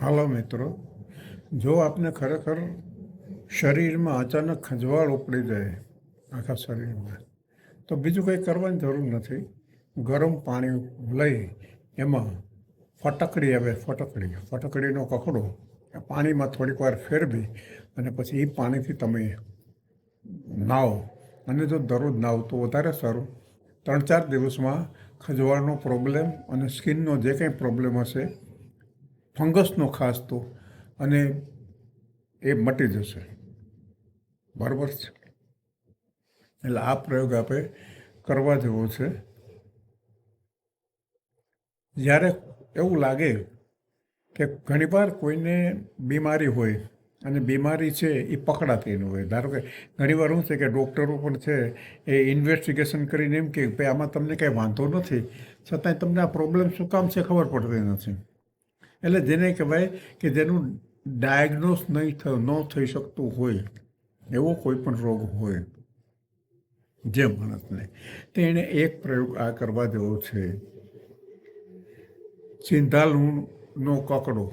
હાલો મિત્રો, જો આપને ખરેખર શરીરમાં અચાનક ખંજવાળ ઉપડી જાય આખા શરીરમાં, તો બીજું કંઈ કરવાની જરૂર નથી. ગરમ પાણી લઈ એમાં ફટકડી આવે, ફટકડી, ફટકડીનો કકડો પાણીમાં થોડીક વાર ફેરવી અને પછી એ પાણીથી તમે નાહો. અને જો દરરોજ નાહો તો વધારે સારું. ત્રણ ચાર દિવસમાં ખજવાળનો પ્રોબ્લેમ અને સ્કિનનો જે કંઈ પ્રોબ્લેમ હશે ફંગસનો ખાસ તો અને એ મટી જશે. બરાબર છે? એટલે આ પ્રયોગ આપણે કરવા જેવો છે. જ્યારે એવું લાગે કે ઘણીવાર કોઈને બીમારી હોય અને બીમારી છે એ પકડાતી ન હોય. ધારો કે ઘણીવાર શું છે કે ડૉક્ટરો પણ છે એ ઇન્વેસ્ટિગેશન કરીને એમ કે, ભાઈ, આમાં તમને કંઈ વાંધો નથી. છતાંય તમને આ પ્રોબ્લેમ શું કામ છે ખબર પડતી નથી. એટલે જેને કહેવાય કે જેનું ડાયગ્નોસ નહીં થયું, ન થઈ શકતું હોય, એવો કોઈ પણ રોગ હોય, જે માણસને. તેણે એક પ્રયોગ આ કરવા જેવો છે. સિંધાલુનો કકડો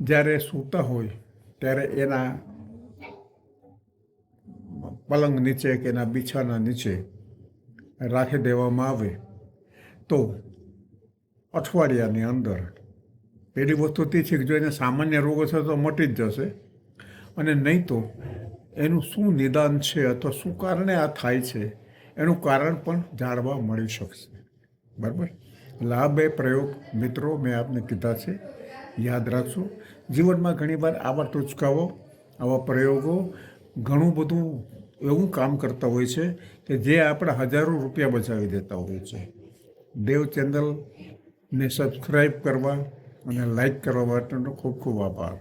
જ્યારે સૂતા હોય, ત્યારે એના પલંગ નીચે કે એના બિછાના નીચે રાખી દેવામાં આવે. તો અઠવાડિયાની અંદર પેલી વસ્તુ તે છે કે જો એને સામાન્ય રોગ હશે તો મટી જ જશે. અને નહીં તો એનું શું નિદાન છે અથવા શું કારણે આ થાય છે, એનું કારણ પણ જાણવા મળી શકશે. બરાબર? લાભ એ પ્રયોગ મિત્રો મેં આપને કીધા છે. યાદ રાખશો જીવનમાં ઘણીવાર આવા ટૂચકાઓ, આવા પ્રયોગો ઘણું બધું એવું કામ કરતા હોય છે કે જે આપણા હજારો રૂપિયા બચાવી દેતા હોય છે. દેવ ચેનલને સબસ્ક્રાઈબ કરવા અને લાઈક કરવા માટેનો ખૂબ ખૂબ આભાર.